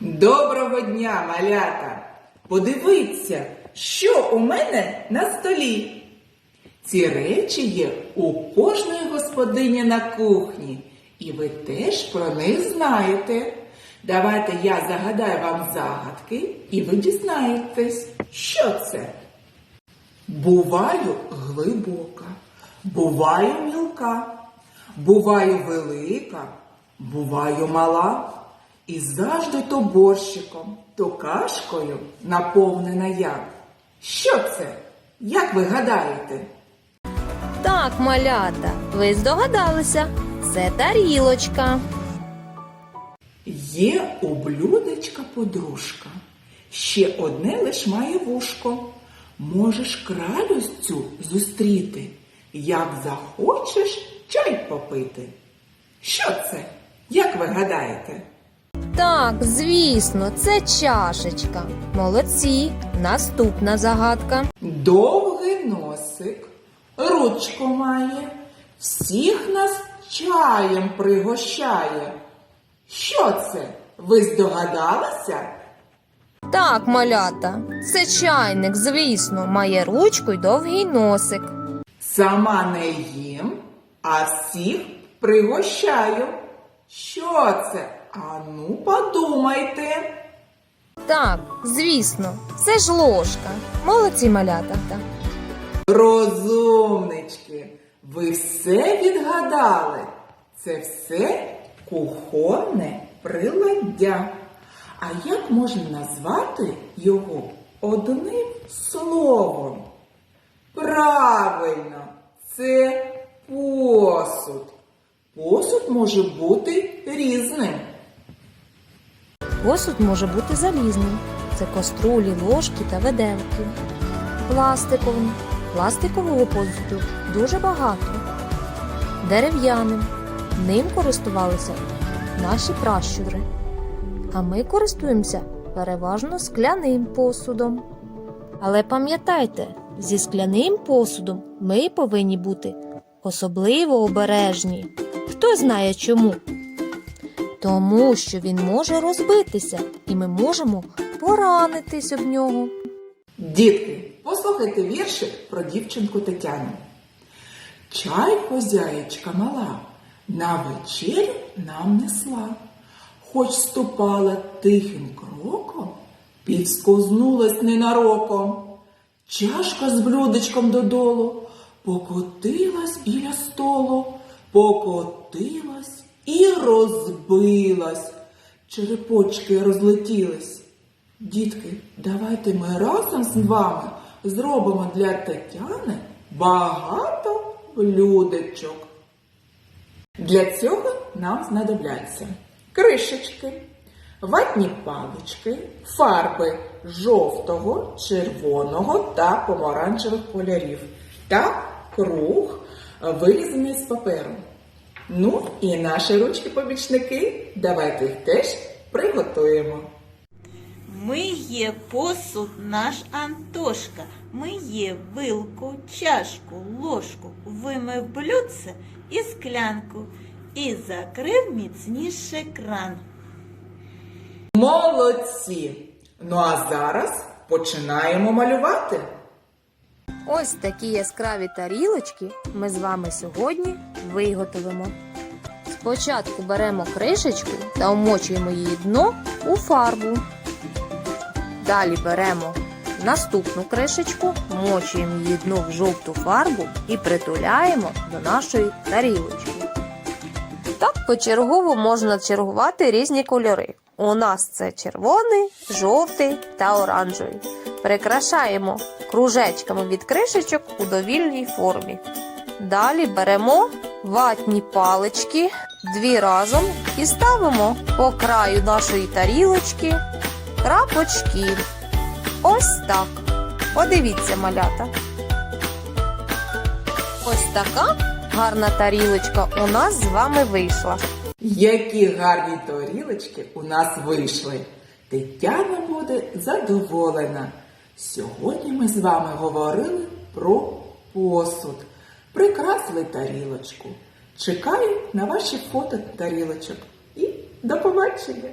Доброго дня, малята! Подивіться, що у мене на столі. Ці речі є у кожної господині на кухні, і ви теж про них знаєте. Давайте я загадаю вам загадки, і ви дізнаєтесь, що це. Буваю глибока, буваю мілка, буваю велика, буваю мала, і завжди то борщиком, то кашкою наповнена я. Що це? Як ви гадаєте? Так, малята, ви здогадалися. Це тарілочка. Є у блюдечка подружка, ще одне лиш має вушко. Можеш кралю цю зустріти, як захочеш чай попити. Що це? Як ви гадаєте? Так, звісно, це чашечка. Молодці. Наступна загадка. Довгий носик, ручку має, всіх нас чаєм пригощає. Що це? Ви здогадалися? Так, малята, це чайник, звісно, має ручку й довгий носик. Сама не їм, а всіх пригощаю. Що це? Ану, подумайте. Так, звісно, це ж ложка. Молодці малята. Розумнички, ви все відгадали. Це все кухонне приладдя. А як можна назвати його одним словом? Правильно, це посуд. Посуд може бути різним. Посуд може бути залізним. Це каструлі, ложки та виделки. Пластиковим. Пластикового посуду дуже багато. Дерев'яним. Ним користувалися наші пращури. А ми користуємося переважно скляним посудом. Але пам'ятайте, зі скляним посудом ми повинні бути особливо обережні. Хто знає чому? Тому що він може розбитися, і ми можемо поранитись об нього. Дітки, послухайте віршик про дівчинку Тетяну. Чай хозяєчка мала на вечерю нам несла. Хоч ступала тихим кроком, підскознулась ненароком. Чашка з блюдечком додолу покотилась біля столу, покотилась і розбилась. Черепочки розлетілись. Дітки, давайте ми разом з вами зробимо для Тетяни багато блюдечок. Для цього нам знадобляться кришечки, ватні палички, фарби жовтого, червоного та помаранчевих кольорів та круг, вирізаний з паперу. Ну і наші ручки-помічники, давайте їх теж приготуємо. Миє посуд наш Антошка, миє вилку, чашку, ложку, вимив блюдце і склянку і закрив міцніше кран. Молодці! Ну а зараз починаємо малювати. Ось такі яскраві тарілочки ми з вами сьогодні виготовимо. Спочатку беремо кришечку та омочуємо її дно у фарбу. Далі беремо наступну кришечку, вмочуємо її дно в жовту фарбу і притуляємо до нашої тарілочки. Так почергово можна чергувати різні кольори. У нас це червоний, жовтий та оранжевий. Прикрашаємо кружечками від кришечок у довільній формі. Далі беремо ватні палички дві разом і ставимо по краю нашої тарілочки крапочки. Ось так. Подивіться, малята. Ось така гарна тарілочка у нас з вами вийшла. Які гарні тарілочки у нас вийшли. Тетяна буде задоволена. Сьогодні ми з вами говорили про посуд. Прикрасили тарілочку. Чекаю на ваші фото тарілочок. І до побачення!